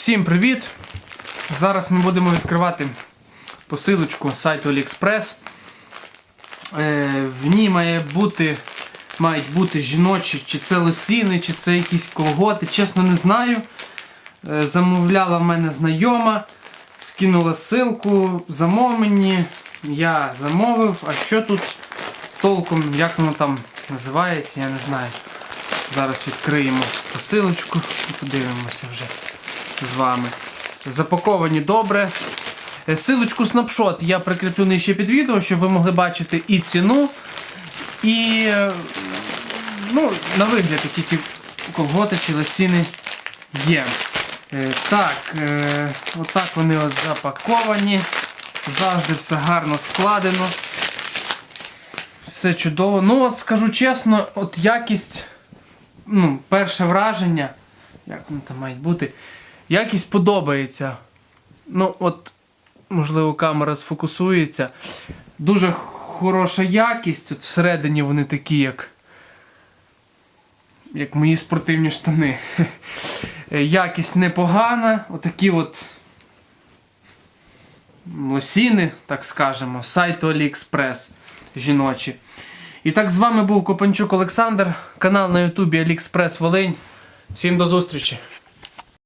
Всім привіт! Зараз ми будемо відкривати посилочку сайту AliExpress. Е, в ній має бути, мають бути жіночі, чи це лосіни, чи це якісь колготи. Чесно не знаю. Е, замовляла в мене знайома, скинула ссылку, замов мені. Я замовив, а що тут толком, як воно там називається, я не знаю. Зараз відкриємо посилочку і подивимося вже з вами. Запаковані добре. Е, Силочку снапшот я прикріплю нижче під відео, щоб ви могли бачити і ціну, і е, ну, на вигляд які ті колготи чи лосіни є. Е, Так, отак вони от запаковані. Завжди все гарно складено. Все чудово. Ну, от скажу чесно, от якість, ну, перше враження, як вони там мають бути, якість подобається. Ну, от, можливо, камера сфокусується. Дуже хороша якість. От всередині вони такі, як. Як мої спортивні штани. Якість непогана. Отакі от лосіни, так скажемо, сайту AliExpress жіночі. І так з вами був Копанчук Олександр, канал на Ютубі AliExpress Волинь. Всім до зустрічі!